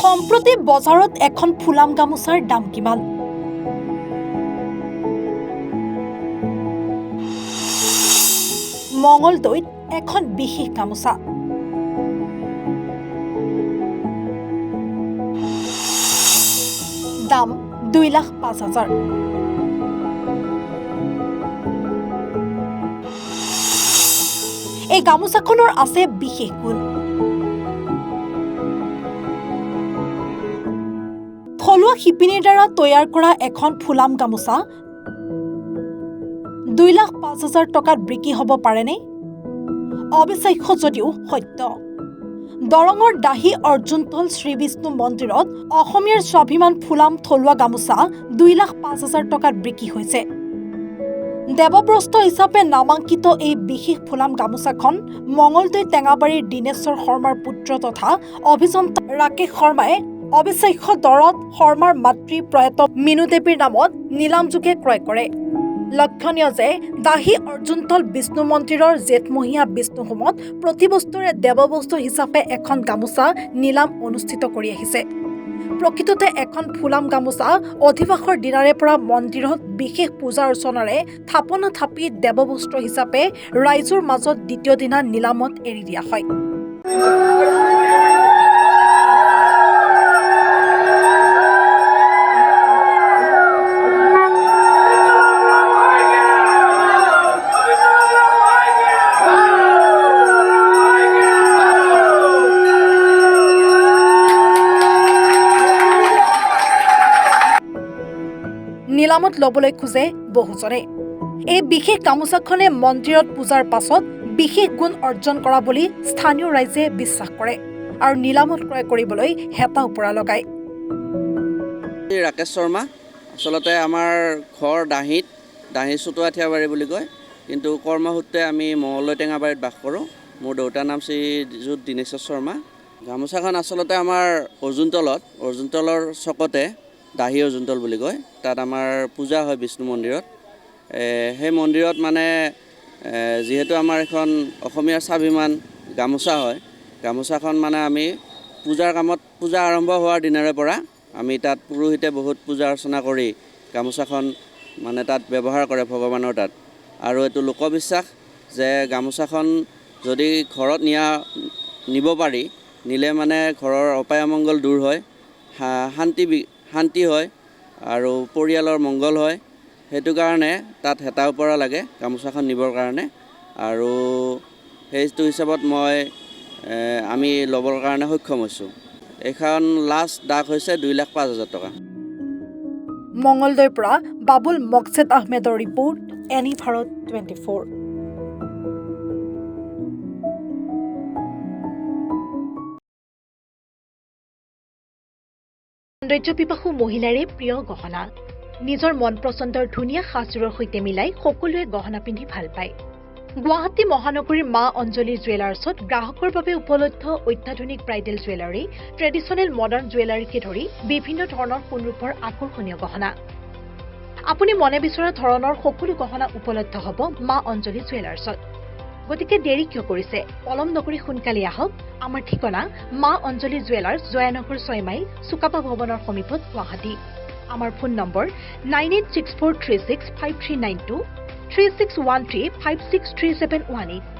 সম্প্ৰতি বজাৰত এখন ফুলাম গামোচাৰ দাম কিমান? মঙলদৈত এখন বিশেষ গামোচা। দাম দুই লাখ পাঁচ হাজাৰ। এই গামোচাখনৰ আছে বিশেষ গুণ। শিপিনীৰ দ্বাৰা তৈয়াৰ কৰা এখন ফুলাম গামোচা। দুই লাখ পাঁচ হাজাৰ টকাত বিক্ৰী হ'ব পাৰেনে? অবিশ্বাস্য যদিও সত্য। দৰঙৰ দাহী অৰ্জুনতল শ্ৰী বিষ্ণু মন্দিৰত অসমীয়াৰ স্বাভিমান ফুলাম থলুৱা গামোচা দুই লাখ পাঁচ হাজাৰ টকাত বিক্ৰী হৈছে। দেৱব্ৰস্ত হিচাপে নামাংকিত এই বিশেষ ফুলাম গামোচাখন মঙলদৈ টেঙাবাৰীৰ দীনেশ্বৰ শৰ্মাৰ পুত্ৰ তথা অভিযন্তা ৰাকেশ শৰ্মাই অবিশ্বাস্য দৰত শৰ্মাৰ মাতৃ প্ৰয়াত মিনু দেৱীৰ নামত নিলামযোগে ক্ৰয় কৰে। লক্ষণীয় যে দাহী অৰ্জুনতল বিষ্ণু মন্দিৰৰ জেঠমহীয়া বিষ্ণু হোমত প্ৰতি বস্তুৰে দেৱবস্তু হিচাপে এখন গামোচা নিলাম অনুষ্ঠিত কৰি আহিছে। প্ৰকৃততে এখন ফুলাম গামোচা অধিবাসৰ দিনাৰে পৰা মন্দিৰত বিশেষ পূজা অৰ্চনাৰে থাপনা থাপি দেৱবস্ত্ৰ হিচাপে ৰাইজৰ মাজত দ্বিতীয় দিনা নিলামত এৰি দিয়া হয়। নিলামত ল'বলৈ খোজে বহুজনে। এই বিশেষ গামোচাখনে মন্দিৰত পূজাৰ পাছত বিশেষ গুণ অৰ্জন কৰা বুলি স্থানীয় ৰাইজে বিশ্বাস কৰে আৰু নিলামত ক্ৰয় কৰিবলৈ হেতা ওপৰা লগায়। ৰাকেশ শৰ্মা আচলতে আমাৰ ঘৰ দাহিত দাহি চুটোৱা ঠিয়াবাৰী বুলি কয় কিন্তু কৰ্মসূত্ৰে আমি মঙলদৈ টেঙাবাৰীত বাস কৰোঁ। মোৰ দেউতাৰ নাম শ্ৰী যুত দীনেশ্বৰ শৰ্মা। গামোচাখন আচলতে আমাৰ অৰ্জুনতলত অৰ্জুনতলৰ চকতে দাহি অৰ্জুনতল বুলি কয়। তাত আমাৰ পূজা হয় বিষ্ণু মন্দিৰত। সেই মন্দিৰত মানে যিহেতু আমাৰ এখন অসমীয়াৰ স্বাভিমান গামোচা হয় গামোচাখন মানে আমি পূজাৰ কামত পূজা আৰম্ভ হোৱাৰ দিনাৰে পৰা আমি তাত পুৰোহিতে বহুত পূজা অৰ্চনা কৰি গামোচাখন মানে তাত ব্যৱহাৰ কৰে ভগৱানৰ তাত। আৰু এইটো লোকবিশ্বাস যে গামোচাখন যদি ঘৰত নিয়া নিব পাৰি নিলে মানে ঘৰৰ অপায় অমংগল দূৰ হয় শান্তি শান্তি হয় আৰু পৰিয়ালৰ মংগল হয়। সেইটো কাৰণে তাত হেতা ওপৰা লাগে গামোচাখন নিবৰ কাৰণে। আৰু সেইটো হিচাপত মই আমি ল'বৰ কাৰণে সক্ষম হৈছোঁ। এইখন লাষ্ট দাগ হৈছে দুই লাখ পাঁচ হাজাৰ টকা। মঙলদৈৰ পৰা বাবুল মকছেদ আহমেদৰ report any Bharat twenty four. সৌন্দৰ্য পিপাসু মহিলাৰে প্ৰিয় গহনা। নিজৰ মন পচন্দৰ ধুনীয়া সাজযোৰৰ সৈতে মিলাই সকলোৱে গহনা পিন্ধি ভাল পায়। গুৱাহাটী মহানগৰীৰ মা অঞ্জলি জুৱেলাৰ্ছত গ্ৰাহকৰ বাবে উপলব্ধ অত্যাধুনিক ব্ৰাইডেল জুৱেলাৰী ট্ৰেডিশ্যনেল মডাৰ্ণ জুৱেলাৰীকে ধৰি বিভিন্ন ধৰণৰ সোণৰূপৰ আকৰ্ষণীয় গহনা। আপুনি মনে বিচৰা ধৰণৰ সকলো গহনা উপলব্ধ হ'ব মা অঞ্জলি জুৱেলাৰ্ছত। গতিকে দেৰি কিয় কৰিছে? পলম নকৰি সোনকালে আহক। আমাৰ ঠিকনা মা অঞ্জলি জুৱেলাৰ্ছ জয়ানগৰ ছয় মাইল চুকাপা ভৱনৰ সমীপত গুৱাহাটী। আমাৰ phone number nine eight six four three six five three nine two three six one three five six three seven one eight.